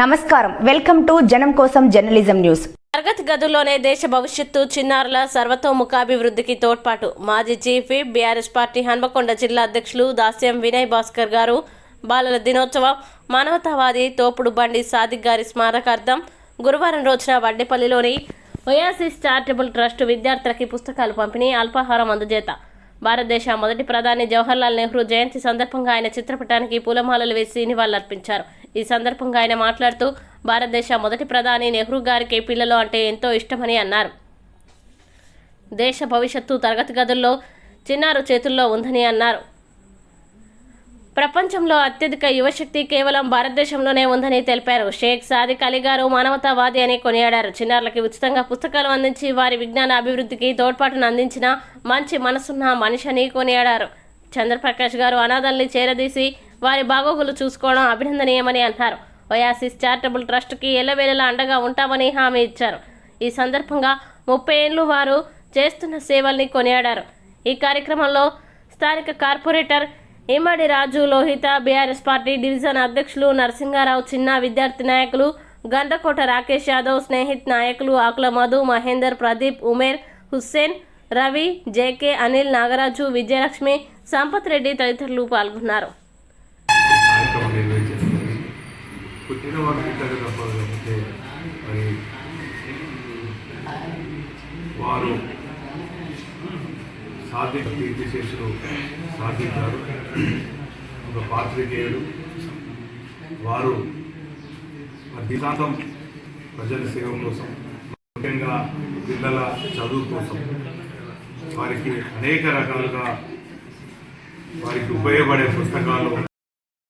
నమస్కారం. Welcome to జనం కోసం జర్నలిజం న్యూస్. తరగతి గదుల్లోనే దేశ భవిష్యత్తు చిన్నారుల సర్వతోముఖాభివృద్ధికి తోడ్పాటు. మాజీ చీఫ్ బీఆర్ఎస్ పార్టీ హన్మకొండ జిల్లా అధ్యక్షులు దాస్యం వినయ్ భాస్కర్ గారు. బాలల దినోత్సవం మానవతావాది తోపుడు బండి సాదిక్ గారి స్మారకార్థం గురువారం రోజున వడ్డేపల్లిలోని ఒయాసిస్ చారిటబుల్ ట్రస్ట్ విద్యార్థులకి పుస్తకాలు పంపిణీ అల్పాహారం అందజేత భారతదేశ మొదటి ప్రధాని జవహర్లాల్ నెహ్రూ జయంతి సందర్భంగా ఆయన చిత్రపటానికి పూలమాలలు వేసి నివాళులర్పించారు. ఈ సందర్భంగా ఆయన మాట్లాడుతూ భారతదేశ మొదటి ప్రధాని నెహ్రూ గారికి పిల్లలు అంటే ఎంతో ఇష్టమని అన్నారు. దేశ భవిష్యత్తు తరగతి గదుల్లో చిన్నారు చేతుల్లో ఉందని అన్నారు. ప్రపంచంలో అత్యధిక యువశక్తి కేవలం భారతదేశంలోనే ఉందని తెలిపారు. షేక్ సాదిక్ అలీ గారు మానవతావాది అని కొనియాడారు. చిన్నారులకి ఉచితంగా పుస్తకాలు అందించి వారి విజ్ఞాన అభివృద్ధికి తోడ్పాటును అందించిన మంచి మనసున్న మనిషిని కొనియాడారు. చంద్రప్రకాష్ గారు అనాథల్ని చేరదీసి వారి బాగోగులు చూసుకోవడం అభినందనీయమని అన్నారు. ఒయాసిస్ చారిటబుల్ ట్రస్ట్కి ఎల్లవేళలా అండగా ఉంటామని హామీ ఇచ్చారు. ఈ సందర్భంగా ముప్పై ఏళ్ళు వారు చేస్తున్న సేవల్ని కొనియాడారు. ఈ కార్యక్రమంలో స్థానిక corporator Immadi Raju Lohitha BRS party division అధ్యక్షులు నరసింగారావు చిన్న విద్యార్థి నాయకులు గండకోట రాకేష్ యాదవ్ స్నేహిత్ నాయకులు ఆకుల మధు మహేందర్ ప్రదీప్ ఉమేర్ హుస్సేన్ రవి జేకే అనిల్ నాగరాజు విజయలక్ష్మి సంపత్ రెడ్డి తదితరులు పాల్గొన్నారు. వారు సాధిక కీర్తిశేషులు సాధించారు ఒక పాత్రికేయుడు. వారు దిశాంతం ప్రజల సేవ కోసం ముఖ్యంగా పిల్లల చదువు కోసం వారికి అనేక రకాలుగా వారికి ఉపయోగపడే పుస్తకాలు